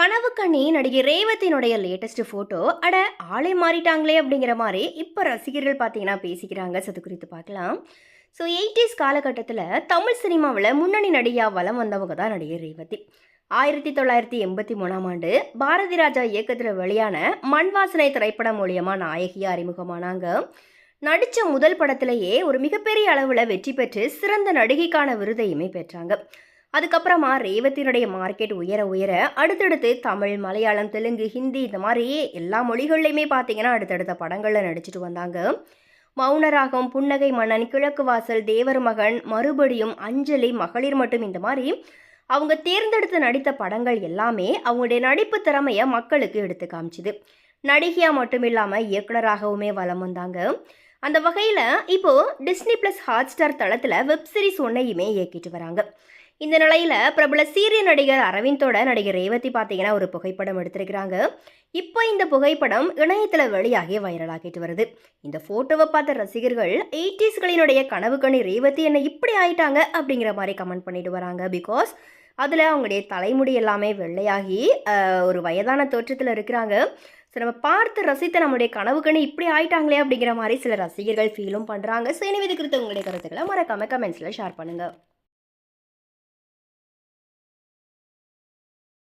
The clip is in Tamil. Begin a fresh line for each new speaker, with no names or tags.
கனவு கண்ணி நடிகை ரேவதியினுடைய லேட்டஸ்ட் ஃபோட்டோ அட ஆளே மாறிட்டாங்களே அப்படிங்கிற மாதிரி இப்போ ரசிகர்கள் பார்த்தீங்கன்னா பேசிக்கிறாங்க. சது அது குறித்து பார்க்கலாம் ஸோ எயிட்டிஸ் காலகட்டத்தில் தமிழ் சினிமாவில் முன்னணி நடிகையாக வலம் வந்தவங்க தான் நடிகை ரேவதி. ஆயிரத்தி தொள்ளாயிரத்தி எண்பத்தி மூணாம் ஆண்டு பாரதி ராஜா இயக்கத்தில் வெளியான மண் வாசனை திரைப்படம் மூலியமாக நாயகியாக அறிமுகமானாங்க. நடித்த முதல் படத்திலேயே ஒரு மிகப்பெரிய அளவில் வெற்றி பெற்று சிறந்த நடிகைக்கான விருதையுமே பெற்றாங்க. அதுக்கப்புறமா ரேவதியினுடைய மார்க்கெட் உயர உயர அடுத்தடுத்து தமிழ் மலையாளம் தெலுங்கு ஹிந்தி இந்த மாதிரி எல்லா மொழிகள்லையுமே பார்த்தீங்கன்னா அடுத்தடுத்த படங்களில் நடிச்சிட்டு வந்தாங்க. மௌனராகம் புன்னகை மன்னன் கிழக்கு வாசல் தேவர் மகன் மறுபடியும் அஞ்சலி மகளிர் மட்டும் இந்த மாதிரி அவங்க தேர்ந்தெடுத்து நடித்த படங்கள் எல்லாமே அவங்களுடைய நடிப்பு திறமையை மக்களுக்கு எடுத்து காமிச்சுது. நடிகையாக மட்டும் இல்லாமல் இயக்குனராகவுமே வலம் வந்தாங்க. அந்த வகையில் இப்போது டிஸ்னி ப்ளஸ் ஹாட்ஸ்டார் தளத்தில் வெப் சீரிஸ் ஒன்றையுமே இயக்கிட்டு வராங்க. இந்த நிலையில் பிரபல சீரிய நடிகர் அரவிந்தோட நடிகர் ரேவதி பார்த்தீங்கன்னா ஒரு புகைப்படம் எடுத்திருக்கிறாங்க. இப்போ இந்த புகைப்படம் இணையத்தில் வெளியாகி வைரலாகிட்டு வருது. இந்த ஃபோட்டோவை பார்த்த ரசிகர்கள் எயிட்டிஸ்களினுடைய கனவு கணி ரேவதி என்ன இப்படி ஆயிட்டாங்க அப்படிங்கிற மாதிரி கமெண்ட் பண்ணிட்டு வராங்க. பிகாஸ் அதில் அவங்களுடைய தலைமுடி எல்லாமே வெள்ளையாகி ஒரு வயதான தோற்றத்தில் இருக்கிறாங்க. ஸோ நம்ம பார்த்து ரசித்த நம்முடைய கனவு கணி இப்படி ஆயிட்டாங்களே அப்படிங்கிற மாதிரி சில ரசிகர்கள் ஃபீலும் பண்ணுறாங்க ஸோ எனவே இது குறித்து உங்களுடைய கருத்துக்களை மறக்காம கமெண்ட்ஸில் ஷேர் பண்ணுங்கள்